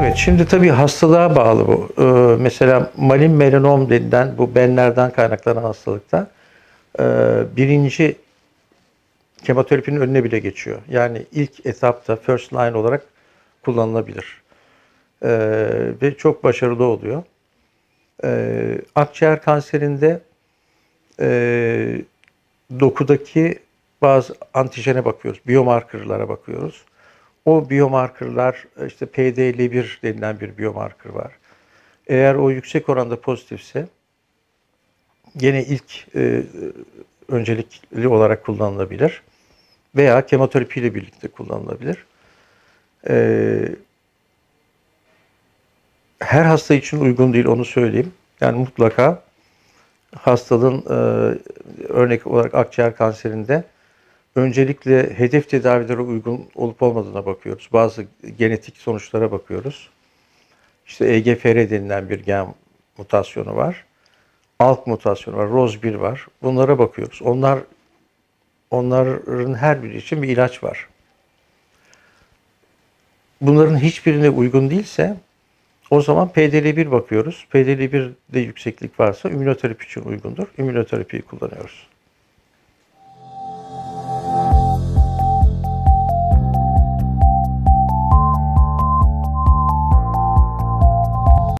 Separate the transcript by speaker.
Speaker 1: Evet, şimdi tabii hastalığa bağlı bu. Ee, mesela malin melanom denilen bu benlerden kaynaklanan hastalıkta e, birinci kemoterapinin önüne bile geçiyor. Yani ilk etapta first line olarak kullanılabilir. Ee, ve çok başarılı oluyor. Ee, akciğer kanserinde e, dokudaki bazı antijene bakıyoruz, biomarkerlara bakıyoruz. O biomarkerlar işte PD51 denilen bir biomarker var. Eğer o yüksek oranda pozitifse gene ilk e, öncelikli olarak kullanılabilir veya kemoterapi ile birlikte kullanılabilir. E, her hasta için uygun değil onu söyleyeyim. Yani mutlaka hastalığın e, örnek olarak akciğer kanserinde öncelikle hedef tedavilere uygun olup olmadığına bakıyoruz. Bazı genetik sonuçlara bakıyoruz. İşte EGFR denilen bir gen mutasyonu var. ALK mutasyonu var, ROS1 var. Bunlara bakıyoruz. Onlar onların her biri için bir ilaç var. Bunların hiçbirine uygun değilse o zaman PDL1 bakıyoruz. PDL1'de yükseklik varsa ümünoterapi için uygundur. Ümünoterapiyi kullanıyoruz.